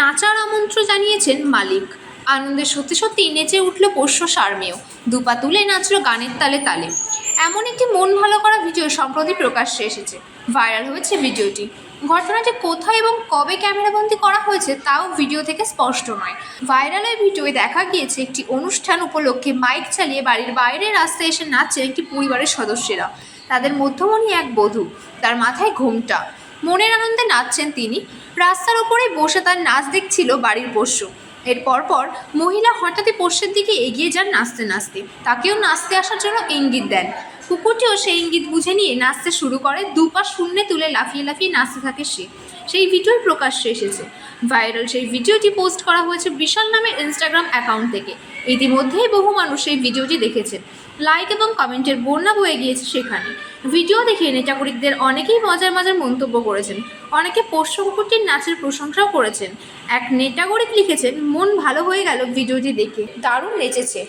নাচার আমন্ত্রণ জানিয়েছেন মালিক। আনন্দে সত্যি সত্যি নেচে উঠল পোষ্য সারমেয়। দুপা তুলে নাচলো গানের তালে তালে। এমন একটি মন ভালো করা ভিডিও সম্প্রতি প্রকাশ্যে এসেছে। ভাইরাল হয়েছে ভিডিওটি। ঘটনাটি কোথায় এবং কবে ক্যামেরাবন্দি করা হয়েছে তাও ভিডিও থেকে স্পষ্ট নয়। ভাইরাল ওই ভিডিওয়ে দেখা গিয়েছে একটি অনুষ্ঠান উপলক্ষে মাইক চালিয়ে বাড়ির বাইরে রাস্তায় এসে নাচছে একটি পরিবারের সদস্যরা। তাদের মধ্যমণি এক বধূ। তার মাথায় ঘোমটা। মনের আনন্দে নাচছেন তিনি। রাস্তার ওপরে বসে তার নাচ দেখছিল বাড়ির পোষ্য এরপর পর মহিলা হঠাৎই পোষ্যের দিকে এগিয়ে যান নাচতে নাচতে। তাকেও নাচতে আসার জন্য ইঙ্গিত দেন। কুকুরটিও সেই ইঙ্গিত বুঝে নিয়ে নাচতে শুরু করে। দুপা শূন্যে তুলে লাফিয়ে লাফিয়ে নাচতে থাকে সে। সেই ভিডিওর প্রকাশ্যে এসেছে। ভাইরাল সেই ভিডিওটি পোস্ট করা হয়েছে বিশাল নামের ইনস্টাগ্রাম অ্যাকাউন্ট থেকে। ইতিমধ্যেই বহু মানুষ সেই ভিডিওটি দেখেছেন লাইক এবং কমেন্টের বন্যা বয়ে গিয়েছে সেখানে। ভিডিও দেখে নেটাগরিকদের অনেকেই মজার মজার মন্তব্য করেছেন। অনেকে পোষ্য কুকুরটির নাচের প্রশংসাও করেছেন। এক নেটাগরিক লিখেছেন, মন ভালো হয়ে গেল ভিডিওটি দেখে। দারুণ নেচেছে।